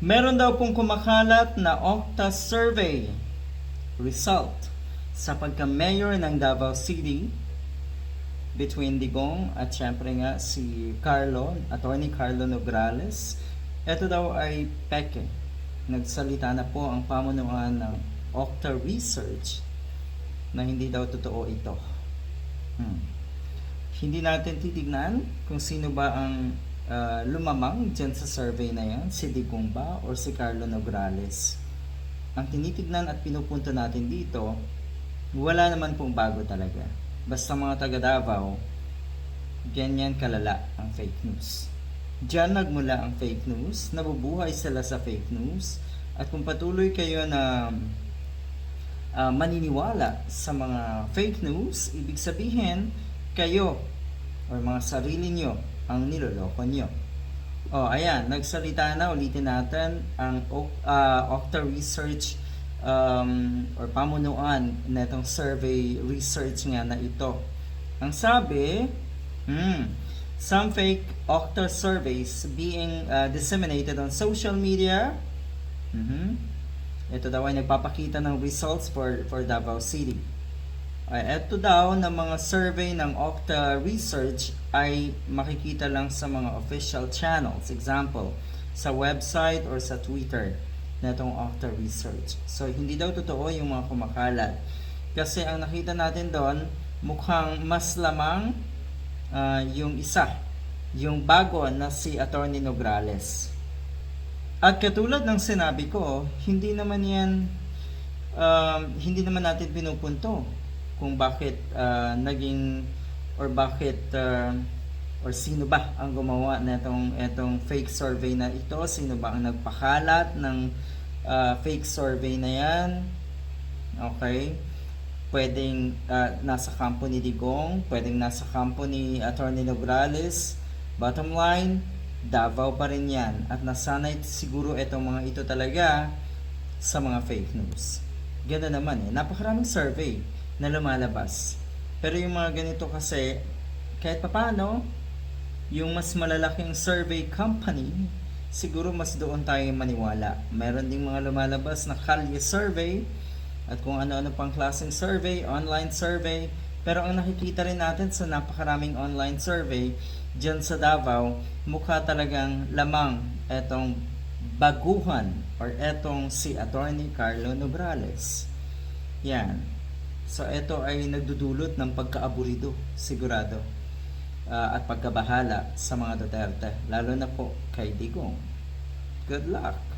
Meron daw pong kumakalat na Octa survey result sa pagka-mayor ng Davao City between Digong at syempre nga si Carlo, Attorney Carlo Nograles. Ito daw ay peke. Nagsalita na po ang pamunuan ng Octa Research na hindi daw totoo ito. Hmm. Hindi natin titignan kung sino ba ang ah, lumamang dyan sa survey na yan, si Digong ba or si Carlo Nograles. Ang tinitignan at pinupunto natin dito, wala naman pong bago talaga. Basta mga taga Davao, ganyan kalala ang fake news. Diyan nagmula ang fake news, nabubuhay sila sa fake news, at kung patuloy kayo na ah, maniniwala sa mga fake news, ibig sabihin, kayo or mga sarili nyo ang niloloko nyo. Oh, ayan, nagsalita na, ulitin natin ang ah, Octa Research um, or pamunuan na itong survey research nga na ito. Ang sabi, hmm, some fake Octa surveys being uh, disseminated on social media. Mhm. Ito daw ay nagpapakita ng results for, for Davao City. Ay, ito daw na mga survey ng Octa Research ay makikita lang sa mga official channels. Example, sa website or sa Twitter na itong Octa Research. So, hindi daw totoo yung mga kumakalat. Kasi ang nakita natin doon, mukhang mas lamang ah, yung isa, yung bago na si Attorney Nograles. At katulad ng sinabi ko, hindi naman yan, um, hindi naman natin pinupunto kung bakit ah, naging or bakit ah, or sino ba ang gumawa na itong, itong fake survey na ito, sino ba ang nagpakalat ng ah, fake survey na yan. Okay? Pwedeng ah, nasa kampo ni Digong, pwedeng nasa kampo ni Attorney Nograles. Bottom line, Davao pa rin yan. At nasanay siguro itong mga ito talaga sa mga fake news. Ganda naman eh. Napakaraming survey na lumalabas. Pero yung mga ganito kasi, kahit papano, yung mas malalaking survey company, siguro mas doon tayo maniwala. Meron ding mga lumalabas na kalye survey at kung ano-ano pang klaseng survey, online survey. Pero ang nakikita rin natin sa napakaraming online survey dyan sa Davao, mukha talagang lamang etong baguhan or etong si Attorney Carlo Nograles. Yan. So ito ay nagdudulot ng pagkaaburido, sigurado. Ah, at pagkabahala sa mga Duterte, lalo na po kay Digong. Good luck!